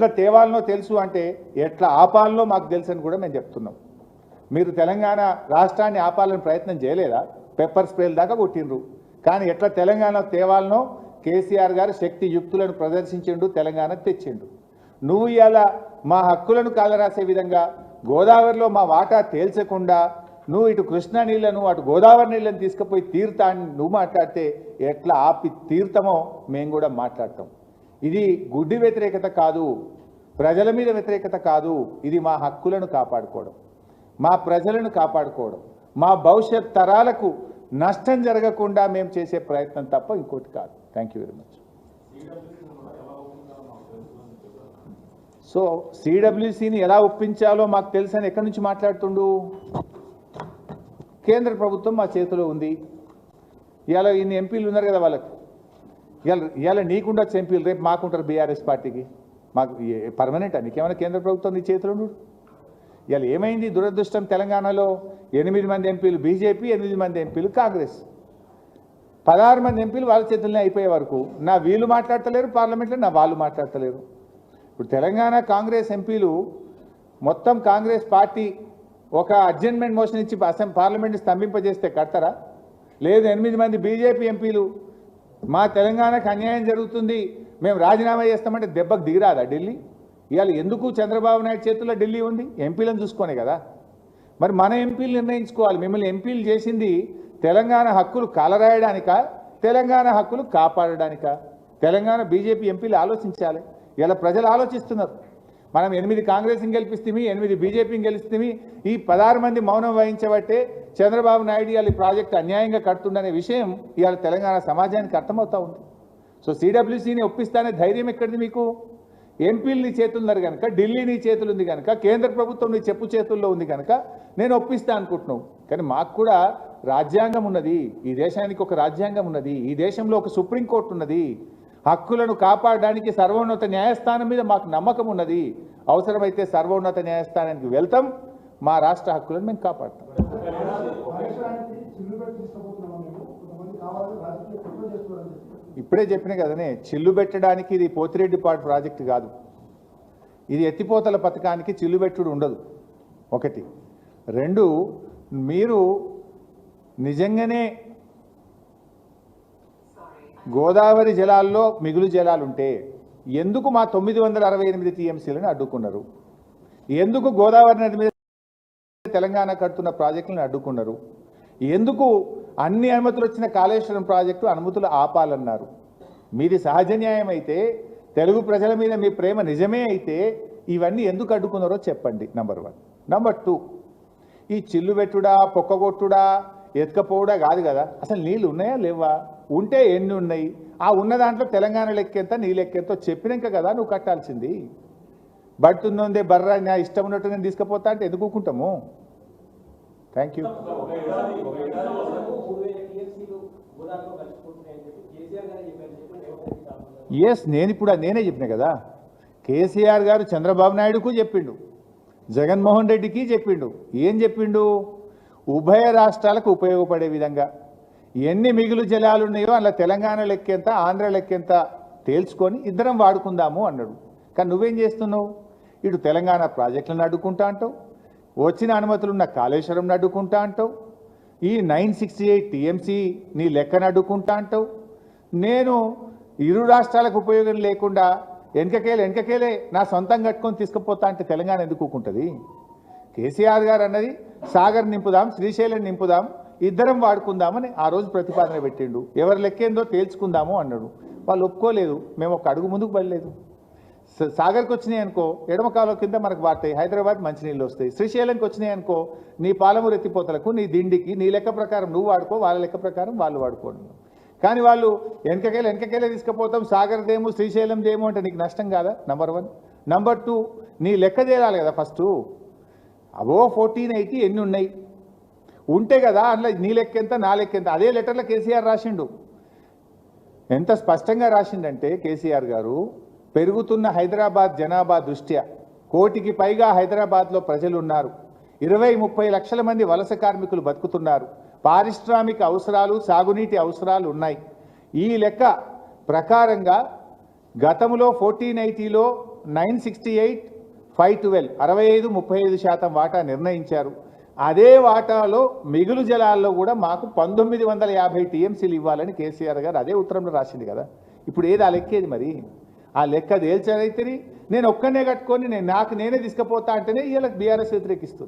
ఎట్లా తేవాలనో తెలుసు అంటే ఎట్లా ఆపాలనో మాకు తెలుసు అని కూడా మేము చెప్తున్నాం. మీరు తెలంగాణ రాష్ట్రాన్ని ఆపాలని ప్రయత్నం చేయలేదా? పెప్పర్ స్ప్రేల దాకా కొట్టిండ్రు. కానీ ఎట్లా తెలంగాణ తేవాలనో కేసీఆర్ గారు శక్తి యుక్తులను ప్రదర్శించిండు తెలంగాణ తెచ్చిండు. నువ్వు ఇలా మా హక్కులను కాలరాసే విధంగా గోదావరిలో మా వాటా తేల్చకుండా నువ్వు ఇటు కృష్ణా నీళ్ళను అటు గోదావరి నీళ్ళను తీసుకుపోయి తీరుతా అని నువ్వు మాట్లాడితే ఎట్లా ఆపి తీర్థమో మేము కూడా మాట్లాడతాం. ఇది గుడ్డి వ్యతిరేకత కాదు ప్రజల మీద వ్యతిరేకత కాదు ఇది మా హక్కులను కాపాడుకోవడం మా ప్రజలను కాపాడుకోవడం మా భవిష్యత్ తరాలకు నష్టం జరగకుండా మేము చేసే ప్రయత్నం తప్ప ఇంకోటి కాదు. Thank you very much so సిడబ్ల్యూసిని ఎలా ఒప్పించాలో మాకు తెలుసని ఎక్కడి నుంచి మాట్లాడుతుండు? కేంద్ర ప్రభుత్వం మా చేతిలో ఉంది. ఇలా ఇన్ని ఎంపీలు ఉన్నారు కదా వాళ్ళకు. ఇవాళ ఇవాళ నీకుండొచ్చు ఎంపీలు రేపు మాకుంటారు బీఆర్ఎస్ పార్టీకి. మాకు పర్మనెంట్? నీకేమైనా కేంద్ర ప్రభుత్వం నీ చేతిలో ఇవాళ ఏమైంది? దురదృష్టం తెలంగాణలో ఎనిమిది మంది ఎంపీలు బీజేపీ ఎనిమిది మంది ఎంపీలు కాంగ్రెస్. పదహారు మంది ఎంపీలు వాళ్ళ చేతుల్లోనే అయిపోయే వరకు నా వీళ్ళు మాట్లాడతలేరు పార్లమెంట్లో నా వాళ్ళు మాట్లాడతలేరు. ఇప్పుడు తెలంగాణ కాంగ్రెస్ ఎంపీలు మొత్తం కాంగ్రెస్ పార్టీ ఒక అర్జెంట్మెంట్ మోషన్ ఇచ్చి అసెంబ్లీ పార్లమెంట్ స్తంభింపజేస్తే కడతారా? లేదు ఎనిమిది మంది బీజేపీ ఎంపీలు మా తెలంగాణకు అన్యాయం జరుగుతుంది మేము రాజీనామా చేస్తామంటే దెబ్బకు దిగిరాదా ఢిల్లీ? ఇవాళ ఎందుకు చంద్రబాబు నాయుడు చేతుల్లో ఢిల్లీ ఉంది? ఎంపీలను చూసుకోనే కదా. మరి మన ఎంపీలు నిర్ణయించుకోవాలి. మిమ్మల్ని ఎంపీలు చేసింది తెలంగాణ హక్కులు కలరాయడానిక? తెలంగాణ హక్కులు కాపాడడానిక? తెలంగాణ బీజేపీ ఎంపీలు ఆలోచించాలి. ఇలా ప్రజలు ఆలోచిస్తున్నారు. మనం ఎనిమిది కాంగ్రెస్ని గెలిపిస్తే ఎనిమిది బీజేపీని గెలిస్తే ఈ పదహారు మంది మౌనం వహించబట్టే చంద్రబాబు నాయుడు ఇవాళ ఈ ప్రాజెక్టు అన్యాయంగా కడుతుండనే విషయం ఇవాళ తెలంగాణ సమాజానికి అర్థమవుతూ ఉంది. సో సిడబ్ల్యూసీని ఒప్పిస్తానే ధైర్యం ఎక్కడిది మీకు? ఎంపీలు నీ చేతులున్నారు కనుక ఢిల్లీ నీ చేతులు ఉంది కనుక కేంద్ర ప్రభుత్వం నీ చెప్పు చేతుల్లో ఉంది కనుక నేను ఒప్పిస్తా అనుకుంటున్నావు. కానీ మాకు కూడా రాజ్యాంగం ఉన్నది ఈ దేశానికి ఒక రాజ్యాంగం ఉన్నది ఈ దేశంలో ఒక సుప్రీంకోర్టు ఉన్నది. హక్కులను కాపాడడానికి సర్వోన్నత న్యాయస్థానం మీద మాకు నమ్మకం ఉన్నది. అవసరమైతే సర్వోన్నత న్యాయస్థానానికి వెళ్తాం మా రాష్ట్ర హక్కులను మేము కాపాడతాం. ఇప్పుడే చెప్పిన కదనే చిల్లు పెట్టడానికి ఇది పోతిరెడ్డిపాడు ప్రాజెక్టు కాదు. ఇది ఎత్తిపోతల పథకానికి చిల్లు పెట్టుడు ఉండదు. ఒకటి. రెండు మీరు నిజంగానే గోదావరి జలాల్లో మిగులు జలాలు ఉంటే ఎందుకు మా తొమ్మిది వందల అరవై ఎనిమిది టీఎంసీలను అడ్డుకున్నారు? ఎందుకు గోదావరి నది మీద తెలంగాణ కడుతున్న ప్రాజెక్టులను అడ్డుకున్నారు. ఎందుకు అన్ని అనుమతులు వచ్చిన కాళేశ్వరం ప్రాజెక్టు అనుమతులు ఆపాలన్నారు? మీది సహజ న్యాయం అయితే తెలుగు ప్రజల మీద మీ ప్రేమ నిజమే అయితే ఇవన్నీ ఎందుకు అడ్డుకున్నారో చెప్పండి నంబర్ వన్ నంబర్ టూ ఈ చిల్లు పెట్టుడా పొక్కగొట్టుడా ఎత్తుకపోవడా కాదు కదా. అసలు నీళ్ళు ఉన్నాయా లేవా? ఉంటే ఎన్ని ఉన్నాయి? ఆ ఉన్న దాంట్లో తెలంగాణ లెక్కెంత నీ లెక్కెంతో చెప్పినాక కదా నువ్వు కట్టాల్సింది. బడుతుందే బర్రా నా ఇష్టం ఉన్నట్టు నేను తీసుకుపోతా అంటే ఎందుకుంటాము థ్యాంక్ యూ ఎస్ నేను ఇప్పుడు నేనే చెప్పిన కదా. కేసీఆర్ గారు చంద్రబాబు నాయుడుకు చెప్పిండు. జగన్మోహన్ రెడ్డికి చెప్పిండు. ఏం చెప్పిండు? ఉభయ రాష్ట్రాలకు ఉపయోగపడే విధంగా. ఎన్ని మిగులు జలాలు ఉన్నాయో అలా తెలంగాణ లెక్కెంత ఆంధ్ర లెక్కెంత తేల్చుకొని ఇద్దరం వాడుకుందాము అన్నాడు. కానీ నువ్వేం చేస్తున్నావు? ఇటు తెలంగాణ ప్రాజెక్టులను అడ్డుకుంటా అంటావు? వచ్చిన అనుమతులున్న కాళేశ్వరంను అడ్డుకుంటా అంటావు? ఈ నైన్ సిక్స్టీ ఎయిట్ టీఎంసీ నీ లెక్కను అడ్డుకుంటా అంటావు? నేను ఇరు రాష్ట్రాలకు ఉపయోగం లేకుండా వెనకకేలే వెనకకేలే నా సొంతం కట్టుకొని తీసుకుపోతా అంటే తెలంగాణ ఎందుకుంటుంది కేసీఆర్ గారు అన్నది సాగర్ నింపుదాం శ్రీశైలం నింపుదాం ఇద్దరం వాడుకుందామని ఆ రోజు ప్రతిపాదన పెట్టిండు. ఎవరు లెక్కేందో తేల్చుకుందాము అన్నాడు. వాళ్ళు ఒప్పుకోలేదు. మేము ఒక అడుగు ముందుకు పడలేదు. సాగర్కి వచ్చినాయి అనుకో ఎడమ కాలువ కింద మనకు వాడతాయి. హైదరాబాద్ మంచినీళ్ళు వస్తాయి. శ్రీశైలంకి వచ్చినాయి అనుకో నీ పాలమూరు ఎత్తిపోతలకు నీ దిండికి నీ లెక్క ప్రకారం నువ్వు వాడుకో వాళ్ళ లెక్క ప్రకారం వాళ్ళు వాడుకోండి. కానీ వాళ్ళు వెనకకెళ్ళి వెనకకెళ్ళే తీసుకుపోతాం సాగర్ దేము శ్రీశైలం దేము అంటే నీకు నష్టం కాదా? నంబర్ వన్ నంబర్ టూ నీ లెక్క చేయాలి కదా ఫస్ట్. అవో ఫోర్టీన్ ఎయిటీ ఎన్ని ఉన్నాయి? ఉంటే కదా అందులో నీ లెక్క ఎంత నా లెక్క ఎంత? అదే లెటర్లో కేసీఆర్ రాసిండు. ఎంత స్పష్టంగా రాసిండంటే కేసీఆర్ గారు పెరుగుతున్న హైదరాబాద్ జనాభా దృష్ట్యా కోటికి పైగా హైదరాబాద్లో ప్రజలున్నారు. ఇరవై ముప్పై లక్షల మంది వలస కార్మికులు బతుకుతున్నారు. పారిశ్రామిక అవసరాలు సాగునీటి అవసరాలు ఉన్నాయి. ఈ లెక్క ప్రకారంగా గతంలో fourteen ఎయిటీలో nine sixty eight five twelve అరవై ఐదు ముప్పై ఐదు శాతం వాటా నిర్ణయించారు. అదే వాటాలో మిగులు జలాల్లో కూడా మాకు పంతొమ్మిది వందల యాభై టీఎంసీలు ఇవ్వాలని కేసీఆర్ గారు అదే ఉత్తరంలో రాసింది కదా. ఇప్పుడు ఏది లెక్కేది మరి? ఆ లెక్క తేల్చనైతే నేను ఒక్కనే కట్టుకొని నేను నాకు నేనే తీసుకుపోతా అంటేనే వీళ్ళకి బీఆర్ఎస్ వ్యతిరేకిస్తుంది.